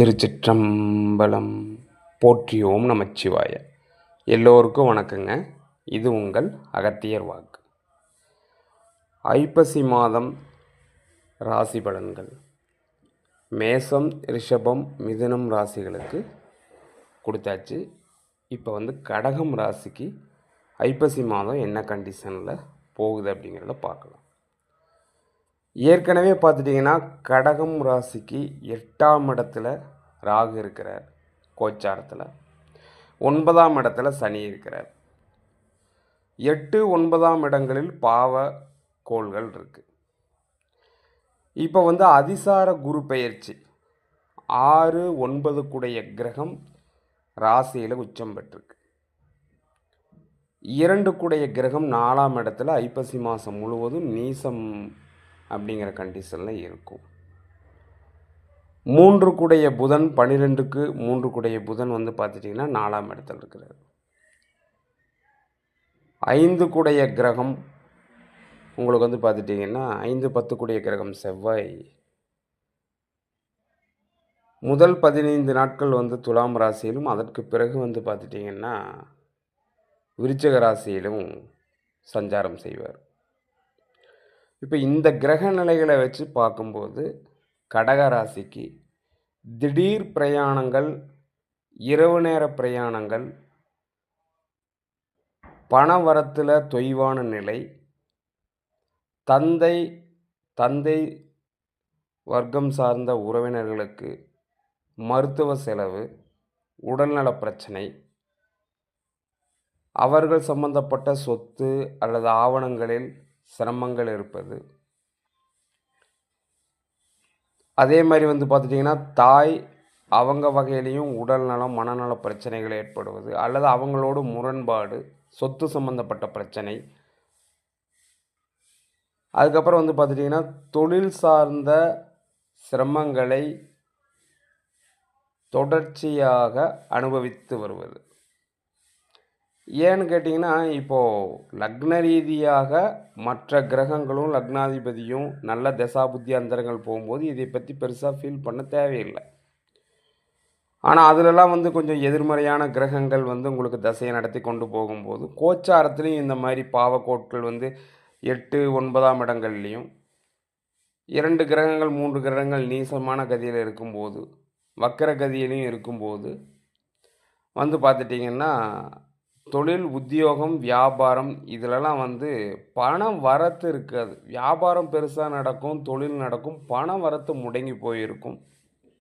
திருச்சிற்றம்பலம். போற்றியோம் நமச்சிவாய. எல்லோருக்கும் வணக்கங்க. இது உங்கள் அகத்தியர் வாக்கு. ஐப்பசி மாதம் ராசி பலன்கள். மேசம் ரிஷபம் மிதுனம் ராசிகளுக்கு கொடுத்தாச்சு. இப்போ வந்து கடகம் ராசிக்கு ஐப்பசி மாதம் என்ன கண்டிஷனில் போகுது அப்படிங்கிறத பார்க்கலாம். ஏற்கனவே பார்த்துட்டிங்கன்னா கடகம் ராசிக்கு எட்டாம் இடத்துல ராகு இருக்கிறார் கோச்சாரத்தில். ஒன்பதாம் இடத்துல சனி இருக்கிறார். எட்டு ஒன்பதாம் இடங்களில் பாவ கோள்கள் இருக்குது இப்போ வந்து அதிசார குரு பெயர்ச்சி. ஆறு ஒன்பது கூடைய கிரகம் ராசியில் உச்சம் பெற்றிருக்கு. இரண்டு கூடைய கிரகம் நாலாம் இடத்துல ஐப்பசி மாதம் முழுவதும் நீசம் அப்படிங்கிற கண்டிஷனில் இருக்கும். மூன்று கூடைய புதன் பன்னிரெண்டுக்கு மூன்று குடைய புதன் வந்து பார்த்துட்டிங்கன்னா நாலாம் இடத்துல இருக்கிறார். ஐந்து கூடைய கிரகம் உங்களுக்கு வந்து பார்த்துட்டிங்கன்னா ஐந்து பத்து குடைய கிரகம் செவ்வாய். முதல் பதினைந்து நாட்கள் வந்து துலாம் ராசியிலும் அதற்கு பிறகு வந்து பார்த்துட்டிங்கன்னா விருச்சக ராசியிலும் சஞ்சாரம் செய்வார். இப்போ இந்த கிரக நிலைகளை வச்சு பார்க்கும்போது கடக ராசிக்கு திடீர் பிரயாணங்கள் இரவு நேர பிரயாணங்கள் பணவரத்தில் தொய்வான நிலை தந்தை தந்தை வர்க்கம் சார்ந்த உறவினர்களுக்கு மருத்துவ செலவு உடல்நல பிரச்சனை அவர்கள் சம்பந்தப்பட்ட சொத்து அல்லது ஆவணங்களில் சிரமங்கள் இருப்பது. அதே மாதிரி வந்து பார்த்துட்டிங்கன்னா தாய் அவங்க வகையிலையும் உடல் நலம் மனநல பிரச்சனைகள் ஏற்படுவது அல்லது அவங்களோட முரண்பாடு சொத்து சம்பந்தப்பட்ட பிரச்சனை. அதுக்கப்புறம் வந்து பார்த்துட்டிங்கன்னா தொழில் சார்ந்த சிரமங்களை தொடர்ச்சியாக அனுபவித்து வருவது. ஏன்னு கேட்டிங்கன்னா இப்போது லக்ன ரீதியாக மற்ற கிரகங்களும் லக்னாதிபதியும் நல்ல தசாபுத்தி அந்தரங்கள் போகும்போது இதை பற்றி பெருசாக ஃபீல் பண்ண தேவையில்லை. ஆனால் அதிலெல்லாம் வந்து கொஞ்சம் எதிர்மறையான கிரகங்கள் வந்து உங்களுக்கு தசையை நடத்தி கொண்டு போகும்போது கோச்சாரத்துலேயும் இந்த மாதிரி பாவக்கோட்கள் வந்து எட்டு ஒன்பதாம் இடங்கள்லேயும் இரண்டு கிரகங்கள் மூன்று கிரகங்கள் நீசமான கதியில் இருக்கும்போது வக்கர கதியிலையும் இருக்கும்போது வந்து பார்த்துட்டிங்கன்னா தொழில் உத்தியோகம் வியாபாரம் இதிலலாம் வந்து பணம் வரத்து இருக்காது. வியாபாரம் பெருசாக நடக்கும் தொழில் நடக்கும் பணம் வரத்து முடங்கி போயிருக்கும்.